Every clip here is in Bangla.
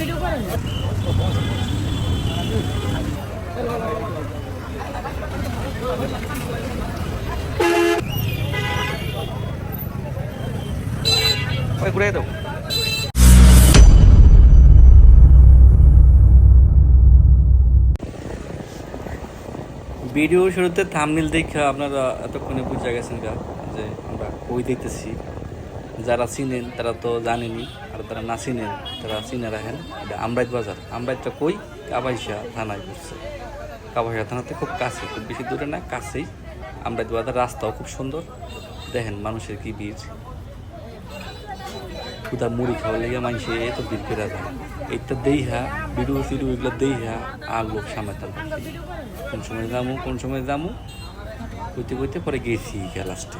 ভিডিও করেন? ওই ঘুরে দাও। ভিডিও শুরুতে থামনিল দেখে আপনারা এতক্ষণে বুঝে গেছেন যে আমরা কই দেখতেছি। যারা চিনেন তারা তো জানেনি আর যারা না তারা চিনে রাখেন। এটা আমরাইত বাজার। আমরাইতটা কই? কাবাইশা থানায় পড়ছে। কাবাইশা থানাতে খুব কাছে, খুব বেশি দূরে না, কাছেই। আমরাইত বাজার, রাস্তাও খুব সুন্দর। দেখেন মানুষের কি ভিড়। খুদা মুড়ি খাওয়ার লেগে মানুষে এত ভিড় করে যায়। এইটা দেইহা ভিডিও ফিডিও এগুলো দেইহা, আর লোক সামলাতাম কোন সময় যামু, কোন সময় যামু? কইতে কইতে পরে গেছি লাস্টে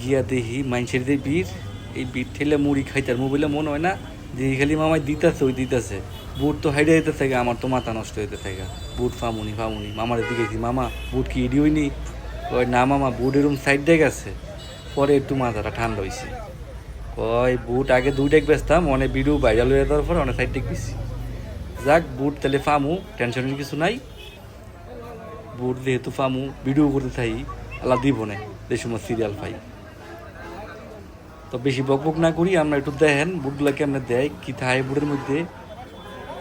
গিয়া দেহি মানুষের যে ভিড় এই ভিড় ঠেলে মুড়ি খাইতার মোবাইলে মনে হয় না যে খালি মামাই দিতেছে, ওই দিতেছে। বুট তো হাইডে যেতে থাকে, আমার তো মাথা নষ্ট হইতে থাকে। বুট ফামুনি ফামুনি, মামার দিকে মামা, বুট কি ইডি হইনি? ওই না মামা, বুট এরকম সাইড দিয়ে গেছে। পরে একটু মাথাটা ঠান্ডা হয়েছে কয়, বুট আগে দুই ডেক বেচতাম অনেক বিড়ু ভাইরাল হয়ে যাওয়ার পর অনেক সাইড ডেক বেশি যাক, বুট তাহলে ফামু টেনশনের কিছু নাই। বুট যেহেতু ফামু ভিডিও করতে থাই আল্লাহ দিব না যে সময় সিরিয়াল পাই তো বেশি বক বক না করি, আমরা একটু দেখেন বুটগুলোকে আমরা দেয়, কি থাকে বুটের মধ্যে।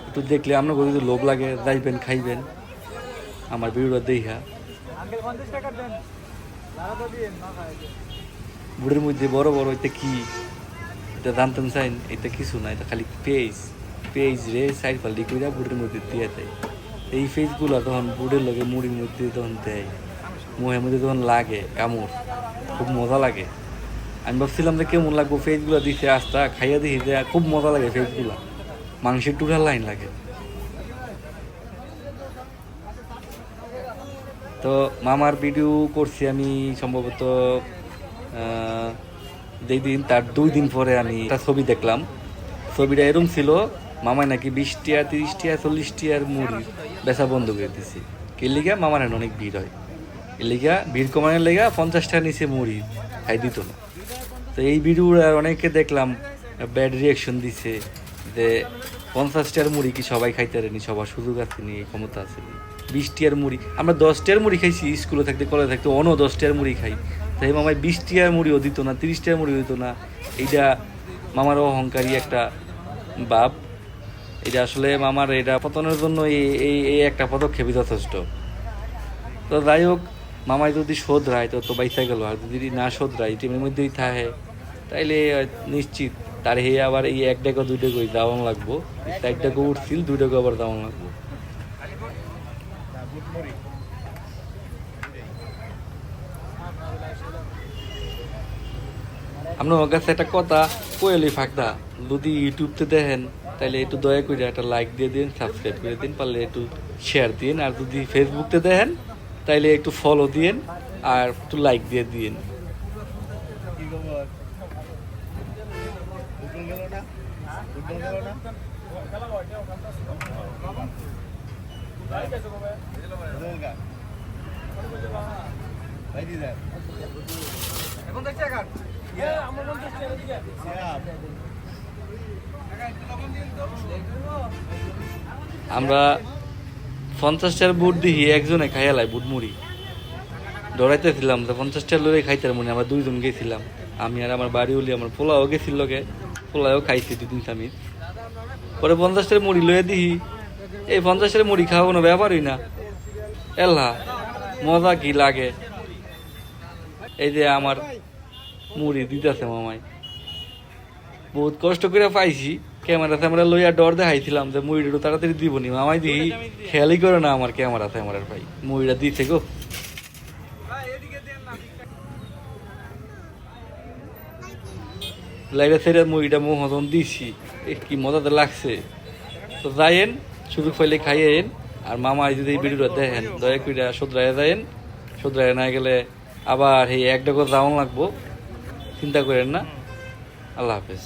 একটু দেখলে আমরা যদি লোভ লাগে যাইবেন খাইবেন। আমার ভিডিওটা দেখা বুড়ের মধ্যে বড় বড় এটা কি? এটা জানতেন চাইন, এটা কিছু না, এটা খালি পেজ পেজ রে সাইড ফাল্টি করে বুড়ের মধ্যে দিয়ে দেয়। এই পেজগুলো তখন বুড়ের লগে মুড়ির মধ্যে তখন দেয়। মুহের মধ্যে তখন লাগে, কামড়। খুব মজা লাগে। আমি ভাবছিলাম যে কেমন লাগবো পেজগুলো দিছে আস্তা, খাইয়া দিছি যে খুব মজা লাগে পেজগুলো মাংসের টুটার লাইন লাগে। তো মামার ভিডিও করছি আমি সম্ভবত যেই দিন তার দুই দিন পরে আমি একটা ছবি দেখলাম। ছবিটা এরকম ছিল, মামায় নাকি বিশ টিয়া তিরিশ টিয়া চল্লিশ টিয়ার মুড়ি বেচা বন্ধ করে দিছে। কি লিগা মামার অনেক ভিড় হয়। এর লিগা ভিড় কমানোর লেগা পঞ্চাশ টাকা নিচে মুড়ি খাই দিত না। তো এই ভিডিও আর অনেকে দেখলাম ব্যাড রিয়াকশন দিছে যে পঞ্চাশটার মুড়ি কি সবাই খাইতে পারেনি সবার সুযোগ আছে নি ক্ষমতা আছে নি বিশ মুড়ি, আমরা দশ টিয়ার মুড়ি খাইছি, স্কুলে থাকতে, কলেজে থাকতে অন্য দশ টিয়ার মুড়ি খাই। তাই মামাই বিশ টিয়ার মুড়িও দিত না তিরিশ টিয়ার মুড়িও দিত না। এইটা মামার অহংকারী একটা বাপ। এটা আসলে মামার এটা পতনের জন্য এই এই এই একটা পদক্ষেপই যথেষ্ট। তো যাই হোক, মামাই যদি শোধরায়, তো তো বাইসা গেল। আর যদি না শোধরায় টিমের মধ্যেই থাকে তাইলে নিশ্চিত। তার হে আবার এই এক টাকা দুই টাকা দাওয়ান লাগবো। চার টাকা উঠছিল, দুই টাকা আবার দাওয়ান লাগবো। আপনার কাছে একটা কথা কোয়েলি ফাঁকদা যদি ইউটিউবতে দেখেন তাহলে একটু দয়া করে একটা লাইক দিয়ে দিন সাবস্ক্রাইব করে দিন পারলে একটু শেয়ার দিন আর যদি ফেসবুকতে দেখেন, তাইলে একটু ফলো দিন আর একটু লাইক দিয়ে দিন আমরা পঞ্চাশটার বুট দিই একজনে খাইয়ালাই বুট মুড়ি। ডরাইতেছিলাম তো পঞ্চাশটার লড়ে খাইতার মনে আমরা দুইজন গেছিলাম। আমি আর আমার বাড়ি উলি, আমার পোলাও গেছিল লোকে পোলাও খাইছি দুই তিন চামিচ পরে পঞ্চাশটার মুড়ি লয়ে দিহি। এই পঞ্চাশটার মুড়ি খাওয়া কোনো ব্যাপারই না। এল্লা মজা কি লাগে? এই যে আমার মুড়ি দিতেছে মামাই। বহুত কষ্ট করে পাইছি। ক্যামেরা ট্যামেরা লইয়া ডর দেখাইছিলাম যে মুড়িটা তাড়াতাড়ি দিব নি মামাই দিই খেয়ালই করে না আমার ক্যামেরা ট্যামেরার ভাই। মুড়িটা দিছে গো। লাইটা ছেড়ে মুড়িটা মোহন দিছি। এ কি মজা তো লাগছে। তো যাইয়েন, সুযোগ পাইলে খাইয়েন আর মামা যদি এই ভিডিওটা দেখেন, দয়া করে শুধরাইয়া যাইয়েন। শুধরাইয়া না গেলে আবার এই এক ডগর যাওয়ান লাগবো। চিন্তা করেন না। আল্লাহ হাফেজ।